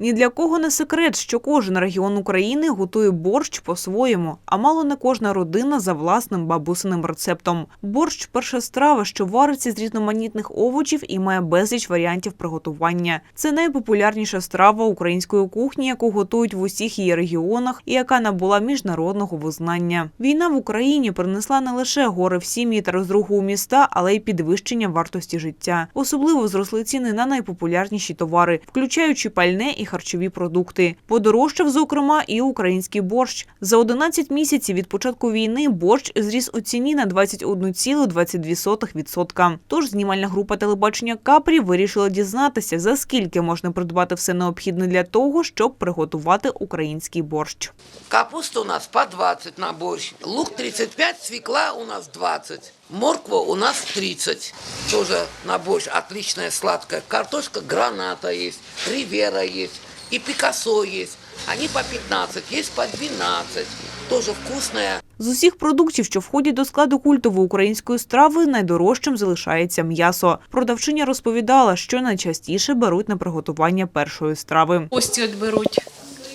Ні для кого не секрет, що кожен регіон України готує борщ по-своєму, а мало не кожна родина за власним бабусиним рецептом. Борщ перша страва, що вариться з різноманітних овочів і має безліч варіантів приготування. Це найпопулярніша страва української кухні, яку готують в усіх її регіонах і яка набула міжнародного визнання. Війна в Україні принесла не лише гори в сім'ї та розруху у міста, але й підвищення вартості життя. Особливо зросли ціни на найпопулярніші товари, включаючи пальне і харчові продукти. Подорожчав, зокрема, і український борщ. За 11 місяців від початку війни борщ зріс у ціні на 21,22%. Тож знімальна група телебачення Капрі вирішила дізнатися, за скільки можна придбати все необхідне для того, щоб приготувати український борщ. Капуста у нас по 20 на борщ, лук 35, свекла у нас 20, морква у нас 30, тоже на борщ отличная сладкая, картошка граната есть, ривера есть и пикассо есть, они по 15, есть по 12, тоже вкусная. З усіх продуктів, що входять до складу культової української страви, найдорожчим залишається м'ясо. Продавчиня розповідала, що найчастіше беруть на приготування першої страви. Кості от беруть.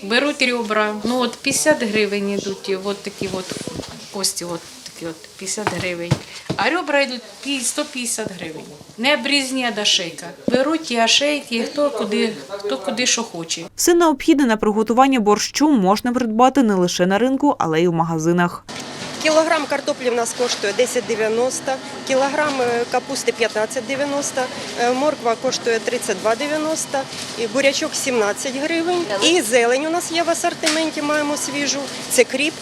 Беруть ребра. Ну от 50 гривень йдуть, от такі от кості, от такі от 50 гривень. А ребра йдуть пі- 150 гривень. Не обрізні, а дошейка. Беруть і шейки, хто куди, хто куди що хоче. Все необхідне на приготування борщу можна придбати не лише на ринку, але й у магазинах. Кілограм картоплі в нас коштує 10,90, кілограм е, капусти 15,90, е, морква коштує 32,90, і бурячок 17 гривень. І зелень у нас є в асортименті, маємо свіжу. Це кріп,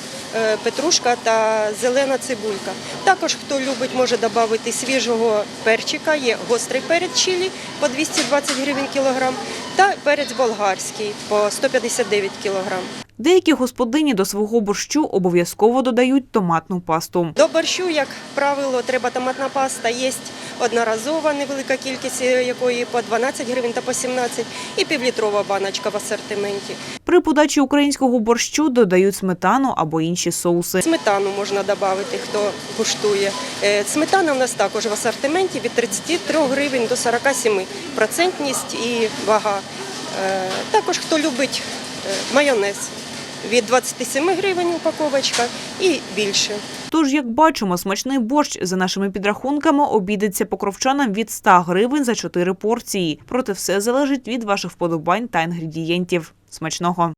петрушка та зелена цибулька. Також, хто любить, може додати свіжого перчика. Є гострий перець чилі по 220 гривень кілограм та перець болгарський по 159 кілограм. Деякі господині до свого борщу обов'язково додають томатну пасту. До борщу, як правило, треба томатна паста. Є одноразова невелика кількість, е, якої по 12 гривень та по 17, і півлітрова баночка в асортименті. При подачі українського борщу додають сметану або інші соуси. Сметану можна додати, хто куштує. Е, Сметана у нас також в асортименті від 33 гривень до 47 процентність і вага. Е, Також хто любить майонез від 27 гривень упаковочка і більше. Тож, як бачимо, смачний борщ за нашими підрахунками обійдеться покровчанам від 100 гривень за 4 порції. Проте все залежить від ваших вподобань та інгредієнтів. Смачного!